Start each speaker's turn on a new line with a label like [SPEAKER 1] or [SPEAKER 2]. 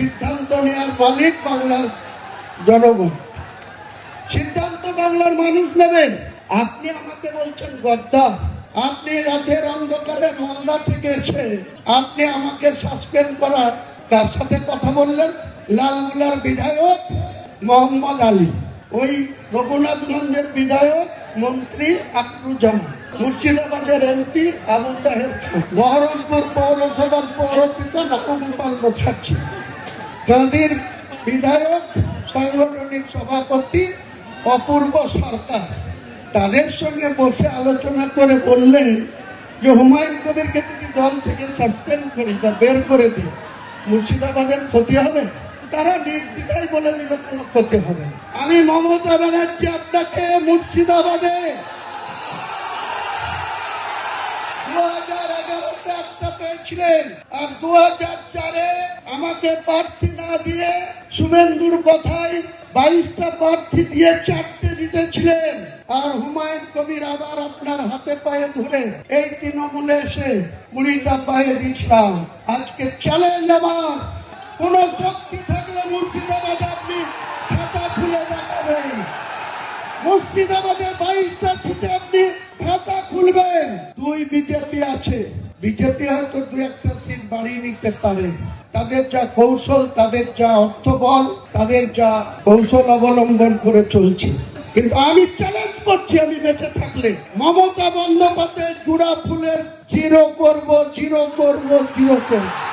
[SPEAKER 1] সিদ্ধান্ত নেওয়ার মালিক বাংলার জনগণ। সিদ্ধান্ত বাংলার মানুষ নেবেন। আপনি আমাকে বলছেন, গদ্দা, আপনি রাতের অন্ধকারে মালদা থেকে এসে আপনি আমাকে সাসপেন্ড করার তার সাথে কথা বললেন লালগুলার বিধায়ক মোহাম্মদ আলী। ওই রঘুনাথগঞ্জের বিধায়ক মন্ত্রী আকরুজ্জামান মুর্শিদাবাদের এমপি আবু তাহের খান। বহরমপুর পৌরসভার পৌরপিতা নবগোপাল মুখার্জী। গান্ধীর বিধায়ক, সাংগঠনিক সভাপতি, অপূর্ব সরকার, তাদের সঙ্গে বসে আলোচনা করে বললেন যে হুমায়ুন কবিরকে যদি দল থেকে সাসপেন্ড করি বা বের করে দিই মুর্শিদাবাদের ক্ষতি হবে? তারা নির্দ্বিধায় বলে দিল, কোনো ক্ষতি হবে। আমি মমতা ব্যানার্জি আপনাকে মুর্শিদাবাদে দু হাজার এগারোতে একটা পেয়েছিলেন। আর দু হাজার চারে আমাকে প্রার্থী না দিয়ে শুভেন্দুর কথায় বাইশটা প্রার্থী দিয়ে চারটে জিতেছিলেন। আর হুমায়ুন কবির আবার আপনার হাতে পায়ে ধরে এই তৃণমূলে এসে কুড়িটা পায়ে দিয়েছিলাম আজকে চ্যালেঞ্জ আমার। কোন শক্তি থাকলে মুর্শিদাবাদে আপনি খাতা খুলে দেখাবেন। মুর্শিদাবাদে বাইশটা সিটে আপনি খাতা খুলবেন। দুই বিজেপি আছে। বিজেপি হয়তো দু একটা সিট বাড়িয়ে নিতে পারে। তাদের যা কৌশল, তাদের যা অর্থবল, তাদের যা কৌশল অবলম্বন করে চলছে। কিন্তু আমি চ্যালেঞ্জ করছি আমি বেঁচে থাকলে। মমতা বন্দ্যোপাধ্যায় জুড়া ফুলের চির করব চির করব, জিরো করব।